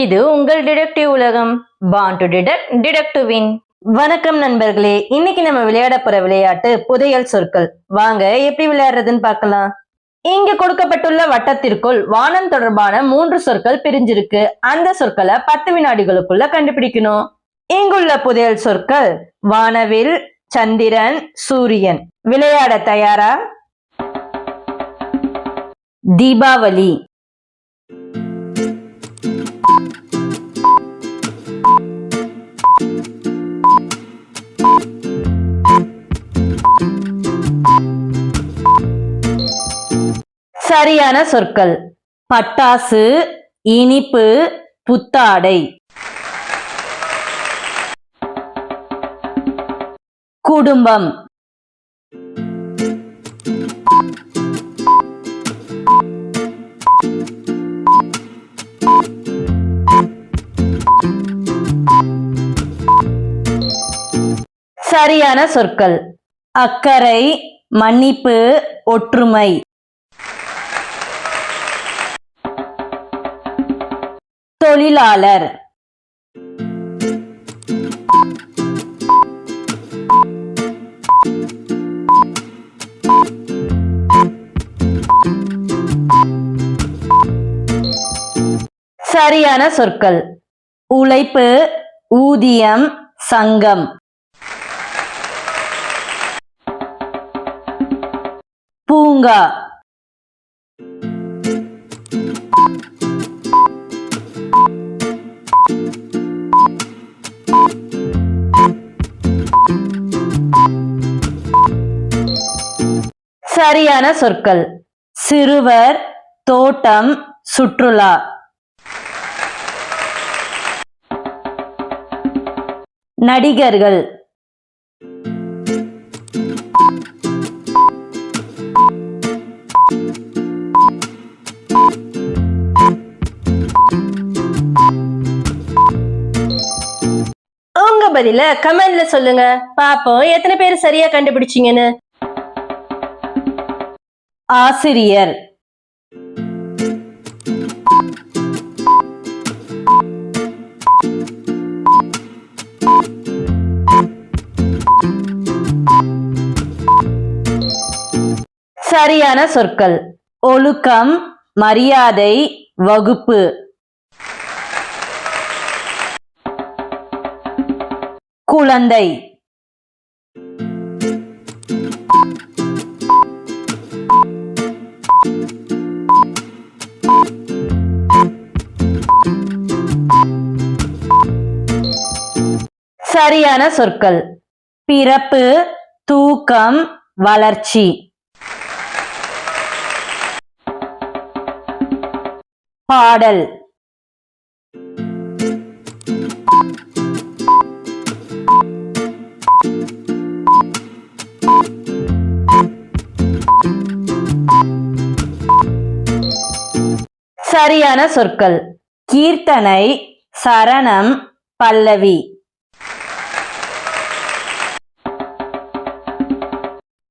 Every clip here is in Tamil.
இது உங்கள் டிடெக்டிவ் உலகம். Born to detect detect to win வணக்கம் நண்பர்களே. இன்னைக்கு நம்ம விளையாட போற விளையாட்டு புதையல் சொற்கள். வாங்க எப்படி விளையாடுறதுன்னு பார்க்கலாம். இங்க கொடுக்கப்பட்டுள்ள வட்டத்திற்குள் வானம் தொடர்பான மூன்று சொற்கள் பிரிஞ்சிருக்கு. அந்த சொற்களை பத்து வினாடிகளுக்குள்ள கண்டுபிடிக்கணும். இங்குள்ள புதையல் சொற்கள் வானவில் சந்திரன் சூரியன். விளையாட தயாரா? தீபாவளி. சரியான சொற்கள். பட்டாசு இனிப்பு புத்தாடை. குடும்பம். சரியான சொற்கள். அக்கறை மன்னிப்பு ஒற்றுமை. தொழிலாளர். சரியான சொற்கள். உழைப்பு ஊதியம் சங்கம். பூங்கா. சரியான சொற்கள். சிறுவர் தோட்டம் சுற்றுலா. நடிகர்கள். உங்க பதில கமெண்ட்ல சொல்லுங்க. பாப்போம். எத்தனை பேர் சரியா கண்டுபிடிச்சீங்கன்னு. ஆசிரியர். சரியான சொற்கள். ஒழுக்கம் மரியாதை வகுப்பு. குழந்தை. சரியான சொற்கள். பிறப்பு தூக்கம் வளர்ச்சி. பாடல். சரியான சொற்கள். கீர்த்தனை சரணம் பல்லவி.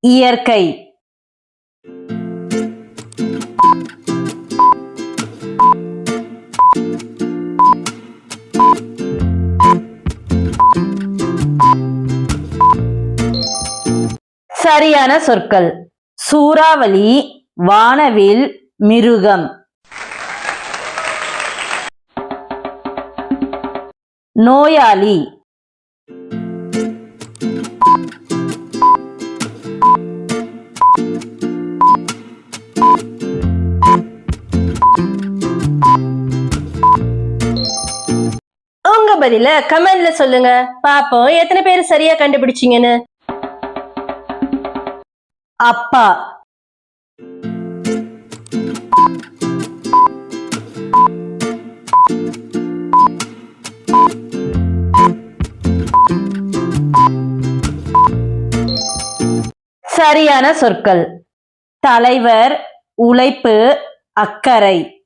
இயற்கை. சரியான சொற்கள். சூறாவளி வானவில் மிருகம். நோயாளி. பதில கமெண்ட்ல சொல்லுங்க. பாப்போம் எத்தனை பேர் சரியா கண்டுபிடிச்சீங்கன்னு. அப்பா. சரியான சொற்கள். தலைவர் உழைப்பு அக்கறை.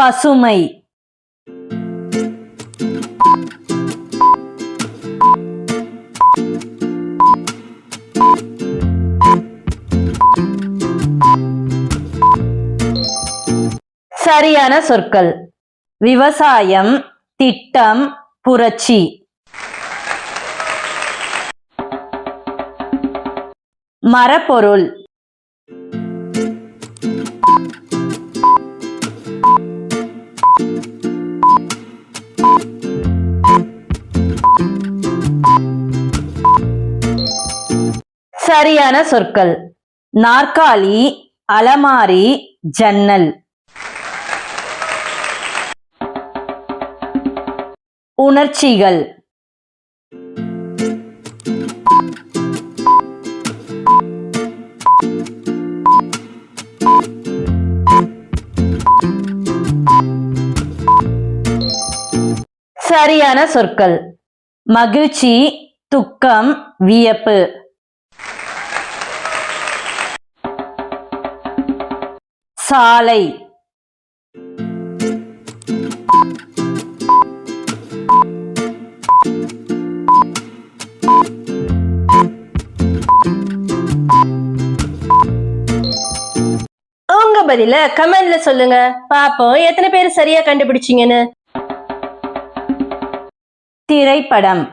பசுமை. சரியான சொற்கள். விவசாயம் திட்டம் புரட்சி. மரப்பொருள். சரியான சொற்கள். நாற்காலி அலமாரி ஜன்னல். உணர்ச்சிகள். சரியான சொற்கள். மகிழ்ச்சி துக்கம் வியப்பு. சாலை. உங்க பதில கமெண்ட்ல சொல்லுங்க. பாப்போம் எத்தனை பேர் சரியா கண்டுபிடிச்சீங்கன்னு. திரைப்படம்.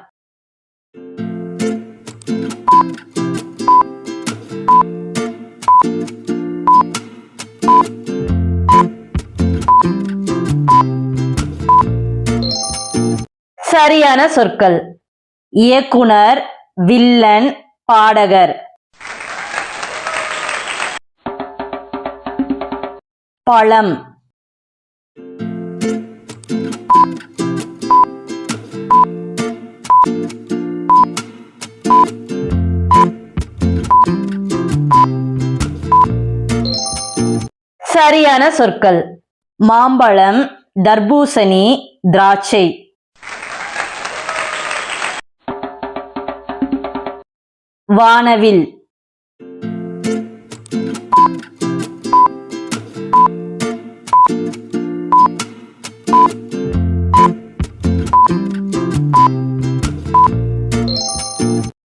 சரியான சொற்கள். இயக்குனர் வில்லன் பாடகர். பழம். சரியான சொற்கள். மாம்பழம் தர்பூசணி திராட்சை. வானவில்.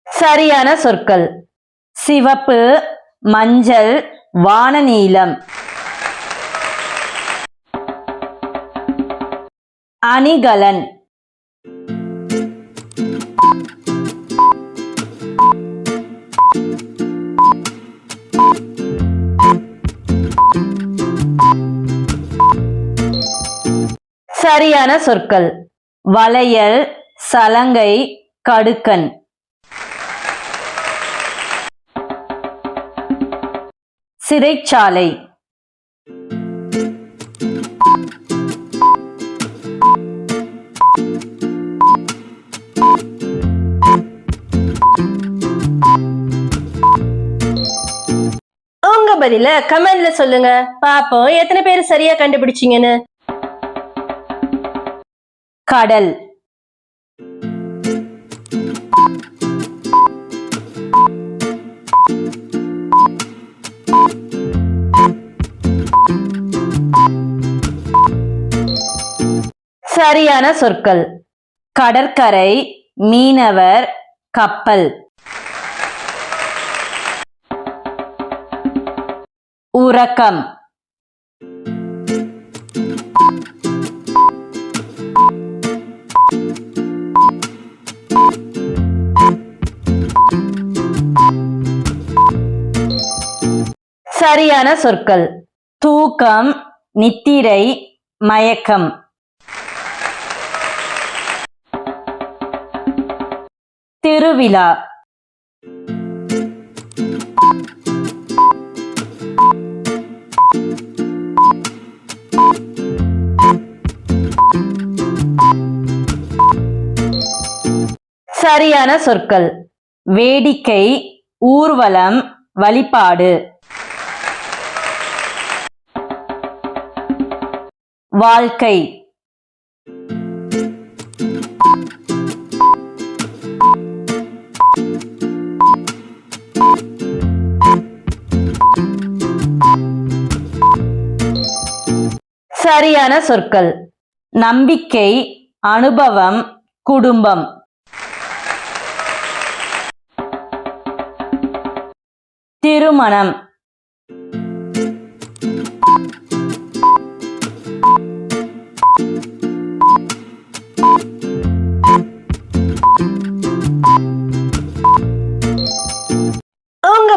சரியான சொற்கள். சிவப்பு மஞ்சள் வானநீலம். அணிகலன். சரியான சொற்கள். வளையல் சலங்கை கடுக்கன். சிறைச்சாலை. உங்க பதில கமெண்ட்ல சொல்லுங்க. பாப்போம் எத்தனை பேர் சரியா கண்டுபிடிச்சீங்கன்னு. கடல். சரியான சொற்கள். கடற்கரை மீனவர் கப்பல். உறக்கம். சரியான சொற்கள். தூக்கம் நித்திரை மயக்கம். திருவிழா. சரியான சொற்கள். வேடிக்கை ஊர்வலம் வழிபாடு. வாழ்க்கை. சரியான சொற்கள். நம்பிக்கை அனுபவம் குடும்பம். திருமணம்.